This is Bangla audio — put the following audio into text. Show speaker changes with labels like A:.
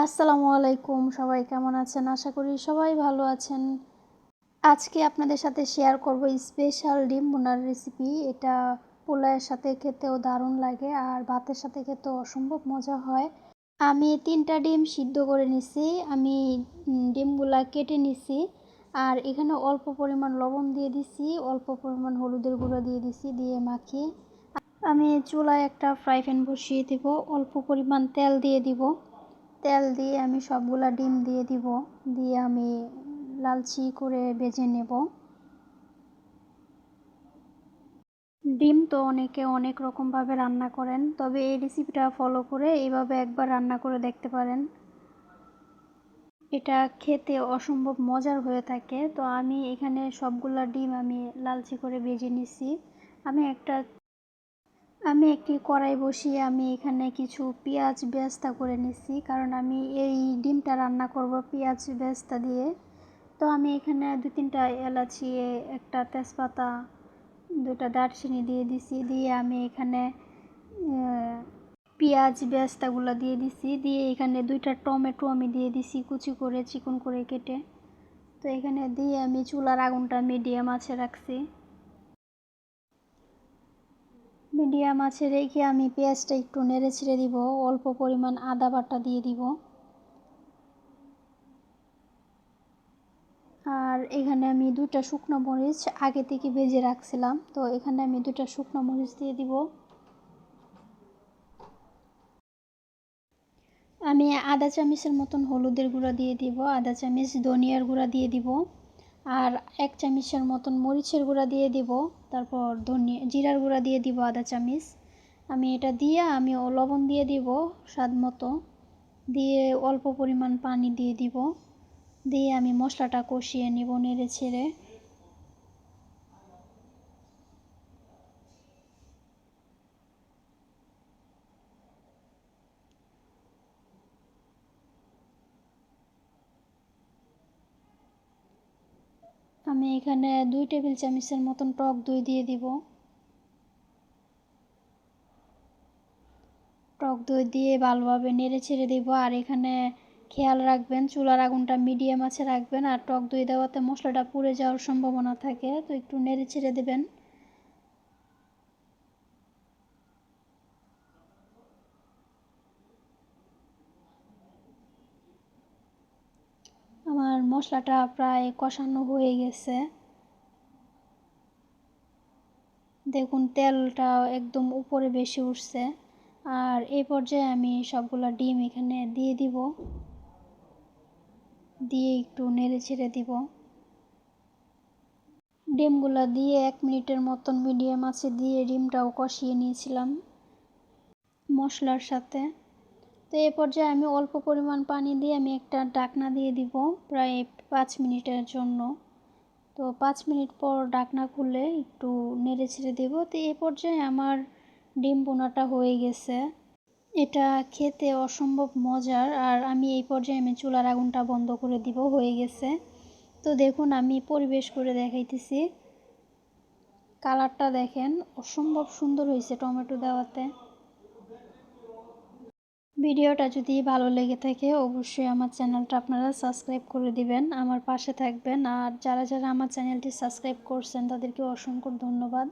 A: আসসালামু আলাইকুম, সবাই কেমন আছেন? আশা করি সবাই ভালো আছেন। আজকে আপনাদের সাথে শেয়ার করব স্পেশাল ডিম বোনার রেসিপি এটা পোলায়ের সাথে খেতেও দারুণ লাগে আর ভাতের সাথে খেতেও অসম্ভব মজা হয়। আমি তিনটা ডিম সিদ্ধ করে নিছি, আমি ডিমগুলা কেটে নিছি আর এখানে অল্প পরিমাণ লবণ দিয়ে দিছি, অল্প পরিমাণ হলুদের গুঁড়ো দিয়ে দিছি, দিয়ে মাখিয়ে। আমি চুলায় একটা ফ্রাই প্যান বসিয়ে দিব, অল্প পরিমাণ তেল দিয়ে দিব। তেল দিয়ে আমি সবগুলা ডিম দিয়ে দিব, দিয়ে আমি লালচি করে ভেজে নেব। ডিম তো অনেকে অনেক রকমভাবে রান্না করেন, তবে এই রেসিপিটা ফলো করে এইভাবে একবার রান্না করে দেখতে পারেন। এটা খেতে অসম্ভব মজার হয়ে থাকে, তো আমি এখানে সবগুলা ডিম আমি লালচি করে ভেজে নিছি। আমি একটা আমি একটি কড়াই বসিয়ে আমি এখানে কিছু পেঁয়াজ বেস্তা করে নিছি, কারণ আমি এই ডিমটা রান্না করব পেঁয়াজ বেস্তা দিয়ে। তো আমি এখানে দু তিনটা এলাচি, একটা তেজপাতা দুটা দারচিনি দিয়ে দিছি, দিয়ে আমি এখানে পেঁয়াজ বেস্তাগুলো দিয়ে দিছি, দিয়ে এখানে দুইটা টমেটো আমি দিয়ে দিছি কুচি করে, চিকন করে কেটে। তো এখানে দিয়ে আমি চুলার আগুনটা মিডিয়াম আছে রাখছি। মিডিয়াম আছে রেখে আমি পেঁয়াজটা একটু নেড়ে ছেড়ে দিব, অল্প পরিমাণ আদা বাটা দিয়ে দিব। আর এখানে আমি দুটা শুকনো মরিচ আগে থেকে ভেজে রাখছিলাম, তো এখানে আমি দুটা শুকনো মরিচ দিয়ে দিব। আমি আদা চামচের মতন হলুদের গুঁড়া দিয়ে দিব, আদা চামচ ধনিয়ার গুঁড়া দিয়ে দিব। আর এক চামচের মতন মরিচের গুঁড়া দিয়ে দিব। তারপর ধনিয়া, জিরার গুঁড়া দিয়ে দিব আধা চামচ। আমি এটা দিয়ে আমি লবণ দিয়ে দিব স্বাদ মতো। দিয়ে অল্প পরিমাণ পানি দিয়ে দিব। দিয়ে আমি মশলাটা কষিয়ে নিব নেড়ে ছেড়ে। আমি এখানে দুই টেবিল চামচের মতন টক দই দিয়ে দিব। টক দই দিয়ে ভালোভাবে নেড়ে ছেড়ে দিব। আর এখানে খেয়াল রাখবেন, চুলার আগুনটা মিডিয়াম আছে রাখবেন। আর টক দই দেওয়াতে মশলাটা পুড়ে যাওয়ার সম্ভাবনা থাকে, তো একটু নেড়ে ছেড়ে দেবেন আমার মশলাটা প্রায় কষানো হয়ে গেছে। দেখুন, তেলটা একদম উপরে বেশি উঠছে। আর এই পর্যায়ে আমি সবগুলো ডিম এখানে দিয়ে দিব। দিয়ে একটু নেড়ে ছেড়ে দিব। ডিমগুলো দিয়ে এক মিনিটের মতন মিডিয়াম আছে দিয়ে ডিমটাও কষিয়ে নিয়েছিলাম মশলার সাথে। তো এ পর্যায়ে আমি অল্প পরিমাণ পানি দিয়ে আমি একটা ডাকনা দিয়ে দিব প্রায় পাঁচ মিনিটের জন্য। তো পাঁচ মিনিট পর ডাকনা খুলে একটু নেড়ে ছেড়ে দেবো। তো এ পর্যায়ে আমার ডিম বোনাটা হয়ে গেছে। এটা খেতে অসম্ভব মজার আর আমি এই পর্যায়ে আমি চুলার আগুনটা বন্ধ করে দিব, হয়ে গেছে। তো দেখুন, আমি পরিবেশ করে দেখাইতেছি। কালারটা দেখেন, অসম্ভব সুন্দর হয়েছে টমেটো দেওয়াতে। ভিডিওটা যদি ভালো লেগে থাকে, অবশ্যই আমার চ্যানেলটা আপনারা সাবস্ক্রাইব করে দিবেন, আমার পাশে থাকবেন। আর যারা যারা আমার চ্যানেলটি সাবস্ক্রাইব করছেন, তাদেরকে অসংখ্য ধন্যবাদ।